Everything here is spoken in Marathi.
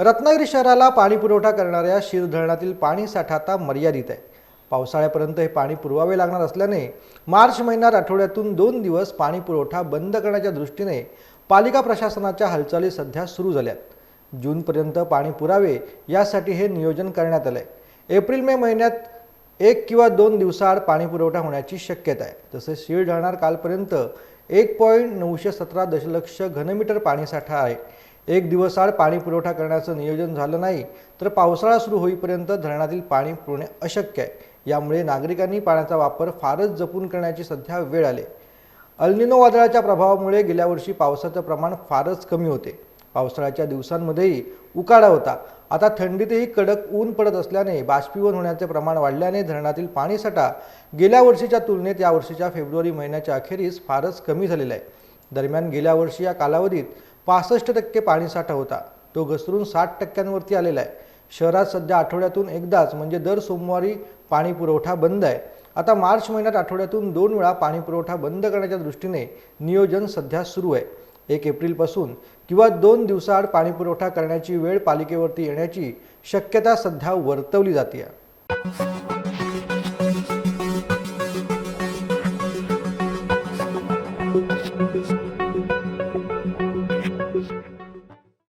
रत्नागिरी शहराला पाणी पुरवठा करणाऱ्या शिर धरणातील पाणी साठा आता मर्यादित आहे. पावसाळ्यापर्यंत हे पाणी पुरवावे लागणार असल्याने मार्च महिन्यात आठवड्यातून दोन दिवस पाणी पुरवठा बंद करण्याच्या दृष्टीने पालिका प्रशासनाच्या हालचाली सध्या सुरू झाल्यात. जूनपर्यंत पाणी पुरावे यासाठी हे नियोजन करण्यात आलं आहे एप्रिल मे महिन्यात एक किंवा दोन दिवसाआड पाणी पुरवठा होण्याची शक्यता आहे. तसेच शीळ धरणार कालपर्यंत एक पॉईंट नऊशे सतरा दशलक्ष घनमीटर पाणीसाठा आहे. एक दिवसाआड पाणी पुरवठा करण्याचं नियोजन झालं नाही तर पावसाळा सुरू होईपर्यंत धरणातील पाणी पुरणे अशक्य आहे. यामुळे नागरिकांनी पाण्याचा वापर फारच जपून करण्याची सध्या वेळ आली अल्निनो वादळाच्या प्रभावामुळे गेल्या वर्षी पावसाचं प्रमाण फारच कमी होते. पावसाळ्याच्या दिवसांमध्येही उकाडा होता. आता थंडीतही कडक ऊन पडत असल्याने बाष्पीभवन होण्याचे प्रमाण वाढल्याने धरणातील पाणीसाठा गेल्या वर्षीच्या तुलनेत या वर्षीच्या फेब्रुवारी महिन्याच्या अखेरीस फारच कमी झालेला आहे. दरम्यान गेल्या वर्षी या कालावधीत पासष्ट टक्के पाणीसाठा होता. तो घसरून साठ टक्क्यांवरती आलेला आहे. शहरात सध्या आठवड्यातून एकदाच म्हणजे दर सोमवारी पाणी पुरवठा बंद आहे. आता मार्च महिन्यात आठवड्यातून दोन वेळा पाणी पुरवठा बंद करण्याच्या दृष्टीने नियोजन सध्या सुरू आहे. एक एप्रिलपासून किंवा दोन दिवसाआड पाणी पुरवठा करण्याची वेळ पालिकेवरती येण्याची शक्यता सध्या वर्तवली जाते